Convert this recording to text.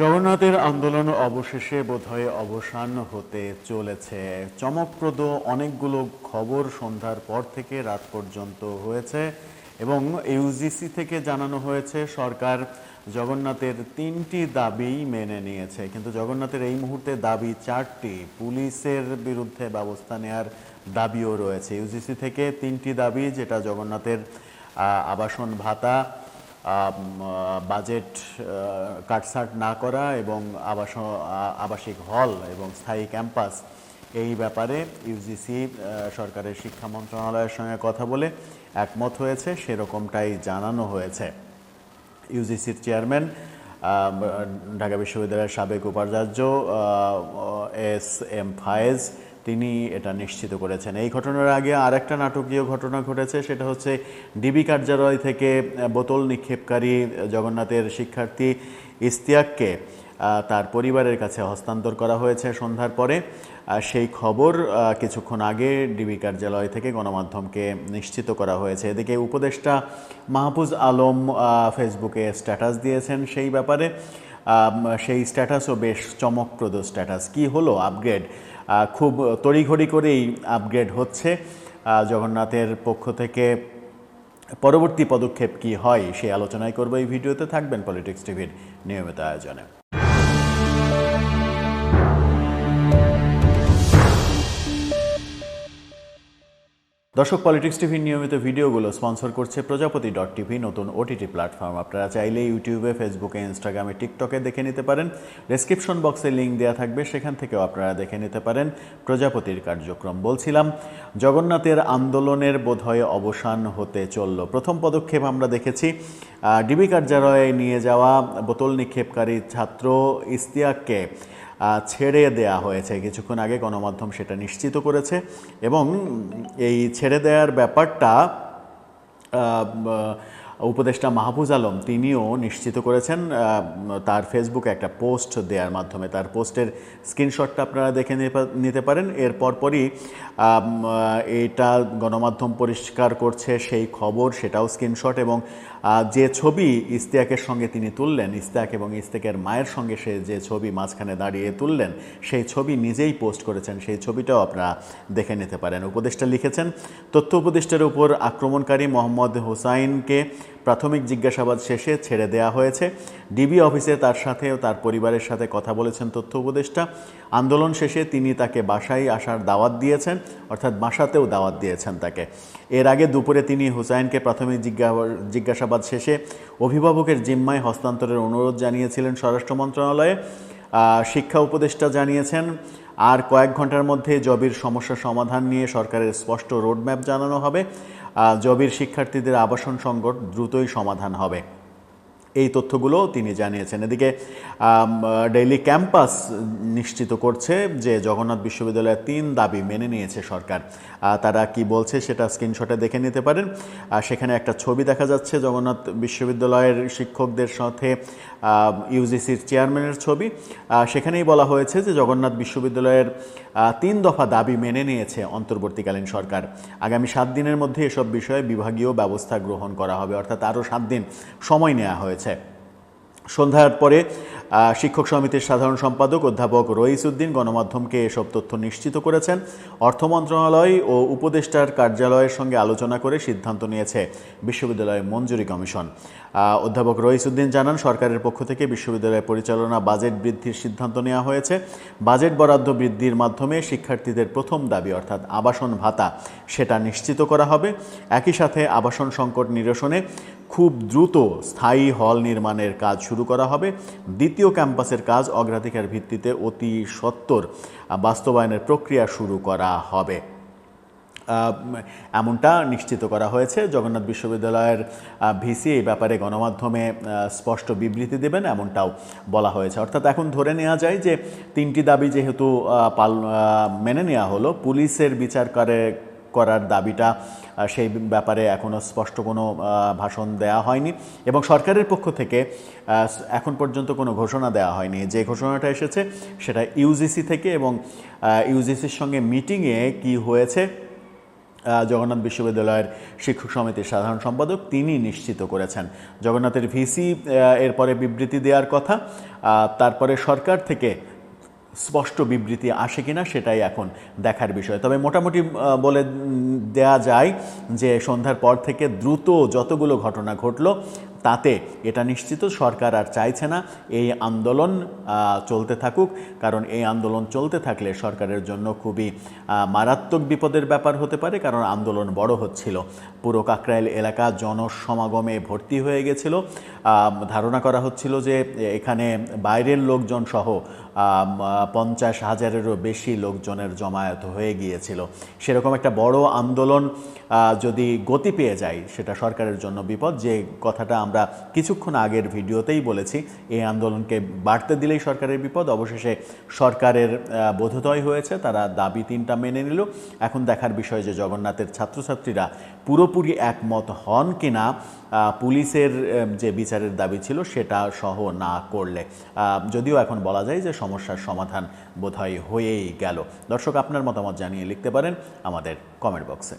জগন্নাথের আন্দোলন অবশেষে বোধহয় অবসান হতে চলেছে। চমকপ্রদ অনেকগুলো খবর সন্ধ্যার পর থেকে রাত পর্যন্ত হয়েছে এবং ইউজিসি থেকে জানানো হয়েছে, সরকার জগন্নাথের তিনটি দাবি মেনে নিয়েছে। কিন্তু জগন্নাথের এই মুহূর্তে দাবি চারটি। পুলিশের বিরুদ্ধে ব্যবস্থা নেয়ার দাবিও রয়েছে। ইউজিসি থেকে তিনটি দাবি, যেটা জগন্নাথের আবাসন ভাতা বাজেট আহ, কাটছাট না করা এবং আবাস আবাসিক হল এবং স্থায়ী ক্যাম্পাস এই ব্যাপারে ইউজিসি সরকারের শিক্ষা মন্ত্রণালয়ের সঙ্গে কথা বলে একমত হয়েছে সেরকমটাই জানানো হয়েছে। ইউজিসির চেয়ারম্যান ঢাকা বিশ্ববিদ্যালয়ের সাবেক উপাচার্য এস এম ফায়েজ তিনি এটা নিশ্চিত করেছেন। এই ঘটনার আগে আরেকটা নাটকীয় ঘটনা ঘটেছে, সেটা হচ্ছে ডিবি কার্যালয় থেকে বোতল নিক্ষেপকারী জগন্নাথের শিক্ষার্থী ইস্তিয়াককে তার পরিবারের কাছে হস্তান্তর করা হয়েছে সন্ধ্যার পরে। সেই খবর কিছুক্ষণ আগে ডিবি কার্যালয় থেকে গণমাধ্যমকে নিশ্চিত করা হয়েছে। এদিকে উপদেষ্টা মাহফুজ আলম ফেসবুকে স্ট্যাটাস দিয়েছেন সেই ব্যাপারে। সেই স্ট্যাটাসও বেশ চমকপ্রদ স্ট্যাটাস। কি হলো আপগ্রেড? খুব তড়িঘড়ি করেই আপগ্রেড হচ্ছে। জগন্নাথের পক্ষ থেকে পরবর্তী পদক্ষেপ কি হয় সেই আলোচনায় করব এই ভিডিওতে। থাকবেন পলিটিক্স টিভির নিয়মিত আয়োজনে। দর্শক পলিটিক্স টিভির নিয়মিত ভিডিওগুলো স্পন্সর করছে প্রজাপতি ডট টিভি, নতুন ওটিটি প্ল্যাটফর্ম আপনারা চাইলে ইউটিউবে, ফেসবুকে ইনস্টাগ্রামে টিকটকে দেখে নিতে পারেন। ডেসক্রিপশন বক্সে লিঙ্ক দেওয়া থাকবে, সেখান থেকেও আপনারা দেখে নিতে পারেন প্রজাপতির কার্যক্রম। বলছিলাম, জগন্নাথের আন্দোলনের বোধহয় অবসান হতে চলল। প্রথম পদক্ষেপ আমরা দেখেছি ডিবি কার্যালয়ে নিয়ে যাওয়া বোতল নিক্ষেপকারী ছাত্র ইস্তিয়াককে ছেড়ে দেয়া হয়েছে। কিছুক্ষণ আগে গণমাধ্যম সেটা নিশ্চিত করেছে এবং এই ছেড়ে দেওয়ার ব্যাপারটা উপদেষ্টা মাহফুজ আলম তিনিও নিশ্চিত করেছেন তার ফেসবুকে একটা পোস্ট দেওয়ার মাধ্যমে। তার পোস্টের স্ক্রিনশটটা আপনারা দেখে নিতে পারেন। এর পরপরই এটা গণমাধ্যম পরিষ্কার করছে সেই খবর, সেটাও স্ক্রিনশট এবং যে ছবি ইস্তিয়াকের সঙ্গে তিনি তুললেন ইস্তিয়াক এবং ইস্তেকের মায়ের সঙ্গে সে যে ছবি মাঝখানে দাঁড়িয়ে তুললেন, সেই ছবি নিজেই পোস্ট করেছেন। সেই ছবিটাও আপনারা দেখে নিতে পারেন। উপদেষ্টা লিখেছেন, তথ্য উপদেষ্টার উপর আক্রমণকারী মোহাম্মদ হুসাইনকে প্রাথমিক জিজ্ঞাসাবাদ শেষে ছেড়ে দেওয়া হয়েছে। ডিবি অফিসে তার সাথে তার পরিবারের সাথে কথা বলেছেন তথ্য উপদেষ্টা। আন্দোলন শেষে তিনি তাকে বাসায় আসার দাওয়াত দিয়েছেন, অর্থাৎ বাসাতেও দাওয়াত দিয়েছেন তাকে। এর আগে দুপুরে তিনি হুসাইনকে প্রাথমিক জিজ্ঞা জিজ্ঞাসাবাদ শেষে অভিভাবকের জিম্মায় হস্তান্তরের অনুরোধ জানিয়েছিলেন স্বরাষ্ট্র মন্ত্রণালয়ে। শিক্ষা উপদেষ্টা জানিয়েছেন, আর কয়েক ঘণ্টার মধ্যে জবির সমস্যা সমাধান নিয়ে সরকারের স্পষ্ট রোডম্যাপ জানানো হবে। জবির শিক্ষার্থীদের আবাসন সংকট দ্রুতই সমাধান হবে। এই তথ্যগুলো তিনি জানিয়েছেন। এদিকে ডেইলি ক্যাম্পাস নিশ্চিত করছে যে জগন্নাথ বিশ্ববিদ্যালয়ের তিন দাবি মেনে নিয়েছে সরকার। তারা কি বলছে সেটা স্ক্রিনশটে দেখে নিতে পারেন। সেখানে একটা ছবি দেখা যাচ্ছে জগন্নাথ বিশ্ববিদ্যালয়ের শিক্ষকদের সাথে ইউজিসির চেয়ারম্যানের ছবি। সেখানেই বলা হয়েছে যে জগন্নাথ বিশ্ববিদ্যালয়ের তিন দফা দাবি মেনে নিয়েছে অন্তর্বর্তীকালীন সরকার। আগামী সাত দিনের মধ্যে এসব বিষয়ে বিভাগীয় ব্যবস্থা গ্রহণ করা হবে। অর্থাৎ আরও সাত দিন সময় নেওয়া হয়েছে। সন্ধ্যার পরে শিক্ষক সমিতির সাধারণ সম্পাদক অধ্যাপক রইস উদ্দিন গণমাধ্যমকে এসব তথ্য নিশ্চিত করেছেন। অর্থ মন্ত্রণালয় ও উপদেষ্টার কার্যালয়ের সঙ্গে আলোচনা করে সিদ্ধান্ত নিয়েছে বিশ্ববিদ্যালয় মঞ্জুরি কমিশন। অধ্যাপক রইস উদ্দিন জানান, সরকারের পক্ষ থেকে বিশ্ববিদ্যালয় পরিচালনা বাজেট বৃদ্ধির সিদ্ধান্ত নেওয়া হয়েছে। বাজেট বরাদ্দ বৃদ্ধির মাধ্যমে শিক্ষার্থীদের প্রথম দাবি, অর্থাৎ আবাসন ভাতা, সেটা নিশ্চিত করা হবে। একই সাথে আবাসন সংকট নিরসনে খুব দ্রুত স্থায়ী হল নির্মাণের কাজ শুরু করা হবে। দ্বিতীয় ক্যাম্পাসের কাজ অগ্রাধিকার ভিত্তিতে অতি সত্বর বাস্তবায়নের প্রক্রিয়া শুরু করা হবে। এমনটা নিশ্চিত করা হয়েছে। জগন্নাথ বিশ্ববিদ্যালয়ের ভিসি এই ব্যাপারে গণমাধ্যমে স্পষ্ট বিবৃতি দেবেন, এমনটাও বলা হয়েছে। অর্থাৎ এখন ধরে নেওয়া যায় যে তিনটি দাবি যেহেতু পাল মেনে নেওয়া হলো, পুলিশের বিচার করে, করার দাবিটা সেই ব্যাপারে এখনও স্পষ্ট কোনো ভাষণ দেওয়া হয়নি এবং সরকারের পক্ষ থেকে এখন পর্যন্ত কোনো ঘোষণা দেওয়া হয়নি। যে ঘোষণাটা এসেছে সেটা ইউজিসি থেকে এবং ইউজিসির সঙ্গে মিটিংয়ে কি হয়েছে জগন্নাথ বিশ্ববিদ্যালয়ের শিক্ষক সমিতির সাধারণ সম্পাদক তিনি নিশ্চিত করেছেন। জগন্নাথের ভিসি এরপরে বিবৃতি দেওয়ার কথা তারপরে সরকার থেকে স্পষ্ট বিবৃতি আসে কিনা সেটাই এখন দেখার বিষয়। তবে মোটামুটি বলে দেয়া যায় যে সন্ধ্যার পর থেকে দ্রুত যতগুলো ঘটনা ঘটলো, তাতে এটা নিশ্চিত সরকার আর চাইছে না এই আন্দোলন চলতে থাকুক। কারণ এই আন্দোলন চলতে থাকলে সরকারের জন্য খুবই মারাত্মক বিপদের ব্যাপার হতে পারে। কারণ আন্দোলন বড় হচ্ছিল। পুরো কাকরাইল এলাকা জনসমাগমে ভর্তি হয়ে গেছিল। ধারণা করা হচ্ছিল যে এখানে বাইরের লোকজন সহ পঞ্চাশ হাজারেরও বেশি লোকজনের জমায়েত হয়ে গিয়েছিল। সেরকম একটা বড় আন্দোলন যদি গতি পেয়ে যায়, সেটা সরকারের জন্য বিপদ। যে কথাটা আমরা কিছুক্ষণ আগের ভিডিওতেই বলেছি, এই আন্দোলনকে বাড়তে দিলেই সরকারের বিপদ। অবশেষে সরকারের বোধোদয় হয়েছে, তারা দাবি তিনটা মেনে নিল। এখন দেখার বিষয় যে জগন্নাথের ছাত্রছাত্রীরা পুরোপুরি একমত হন কিনা পুলিশের যে বিচারের দাবি ছিল, সেটা সহ না করলে। যদিও এখন বলা যায় যে সমস্যার সমাধান বোধহয় হয়েই গেল। দর্শক আপনার মতামত জানিয়ে লিখতে পারেন আমাদের কমেন্ট বক্সে